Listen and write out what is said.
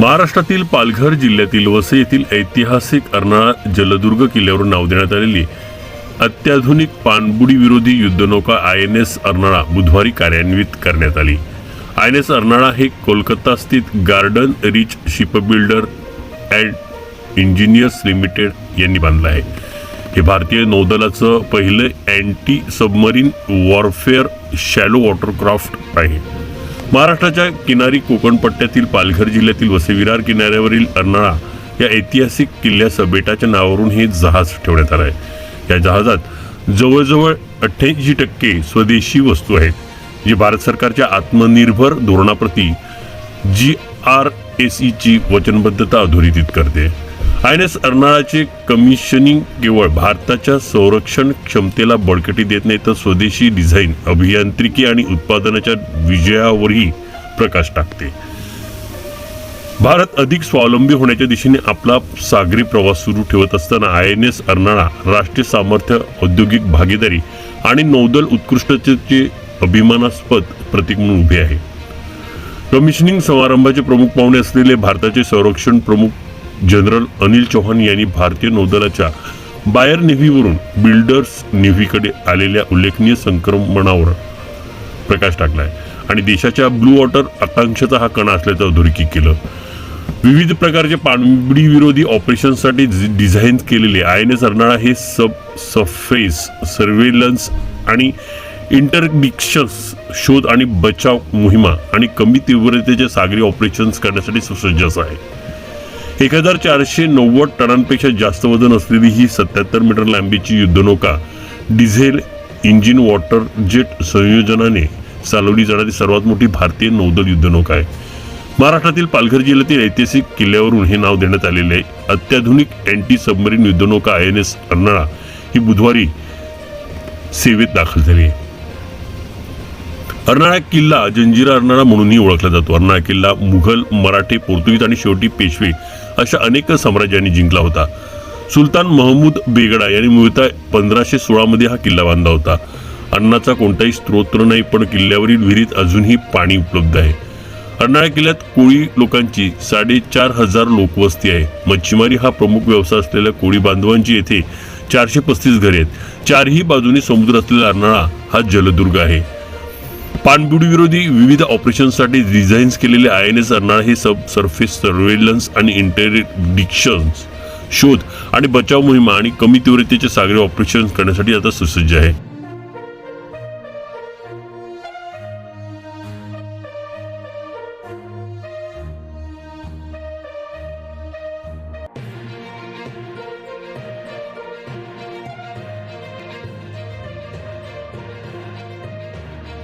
महाराष्ट्रातील पालघर जिल्ह्यातील वसई येथील ऐतिहासिक अर्नाळा जलदुर्ग किल्ल्यावर नाव देण्यात आलेली अत्याधुनिक पाणबुडी विरोधी युद्धनौका आय एन एस अर्नाळा बुधवारी कार्यान्वित करण्यात आली. आय एन एस अर्नाळा हे कोलकाता स्थित Garden Reach shipbuilders and engineers limited यांनी बांधलं आहे. हे भारतीय नौदलाचं पहिलं anti submarine warfare shallow watercraft आहे. महाराष्ट्राच्या किनारी कोकण पट्ट्यातील पालघर जिल्ह्यातील वसेविरार किनाऱ्यावरील अर्नाळा या ऐतिहासिक किल्ल्यासह बेटाच्या नावावरून हे जहाज ठेवण्यात आलं आहे. या जहाजात जवळजवळ अठ्ठ्याऐंशी टक्के स्वदेशी वस्तू आहेत जी भारत सरकारच्या आत्मनिर्भर धोरणाप्रती जी आर एस ईची वचनबद्धता अधोरेखित करते. आय एन एस अर्नाळाचे कमिशनिंग केवळ भारताच्या संरक्षण क्षमतेला बळकटी देत नाही तर स्वदेशी डिझाईन अभियांत्रिकी आणि उत्पादनाच्या विजयावरही प्रकाश टाकते. भारत अधिक स्वावलंबी होण्याच्या दिशेने आपला सागरी प्रवास सुरू ठेवत असताना आय एन एस अर्नाळा राष्ट्रीय सामर्थ्य औद्योगिक भागीदारी आणि नौदल उत्कृष्टतेचे अभिमानास्पद प्रतीक म्हणून उभे आहे. कमिशनिंग समारंभाचे प्रमुख पाहुणे असलेले भारताचे संरक्षण प्रमुख जनरल अनिल चौहान यांनी भारतीय नौदलाच्या बायर नेव्हीवरून बिल्डर्स नेव्हीकडे आलेल्या उल्लेखनीय संक्रमणावर प्रकाश टाकलाय. आणि देशाच्या ब्लू वॉटर आकांक्षेचा हा कणा असल्याचं अधोरेखित केलं. विविध प्रकारचे पाणबुडी विरोधी ऑपरेशनसाठी डिझाईन केलेले आय एन एस अर्नाळा हे सब सफेस सर्वेलन्स आणि इंटरडिक्शन्स शोध आणि बचाव मोहिमा आणि कमी तीव्रतेचे सागरी ऑपरेशन्स करण्यासाठी सुसज्ज आहे. एक हजार चारशे नव्वद टनांपेक्षा जास्त वजन असलेली ही सत्याहत्तर मीटर लांबीची युद्धनौका डिझेल इंजिन वॉटर जेट संयोजनाने चालवली जाणारी सर्वात मोठी भारतीय नौदल युद्धनौका आहे. महाराष्ट्रातील पालघर जिल्ह्यातील ऐतिहासिक किल्ल्यावरून हे नाव देण्यात आलेले आहे. अत्याधुनिक अँटी सबमरीन युद्धनौका आय एन एस अर्नाळा ही बुधवारी सेवेत दाखल झाली आहे. अर्नाळा किल्ला जंजिरा अर्नाळा म्हणूनही ओळखला जातो. अर्नाळा किल्ला मुघल मराठे पोर्तुगीज आणि शेवटी पेशवे अशा अनेक साम्राज्यांनी जिंकला होता. सुलतान महमूद बेगडा यांनी मुळता पंधराशे सोळामध्ये हा किल्ला बांधला होता. अन्नाचा कोणताही स्त्रोत नाही पण किल्ल्यावरील विहिरीत अजूनही पाणी उपलब्ध आहे. अर्नाळा किल्ल्यात कोळी लोकांची साडेचार हजार लोकवस्ती आहे. मच्छीमारी हा प्रमुख व्यवसाय असलेल्या कोळी बांधवांची येथे चारशे पस्तीस घरे आहेत. चारही बाजूने समुद्र असलेला अर्नाळा हा जलदुर्ग आहे. पाणबुडी विरोधी विविध ऑपरेशनसाठी डिझाईन्स केलेले आय एन एस अर्नाळ हे सब सरफेस सर्वेलन्स आणि इंटरडिक्शन्स शोध आणि बचाव मोहिमा आणि कमी तीव्रतेचे सागरी ऑपरेशन करण्यासाठी आता सुसज्ज आहे.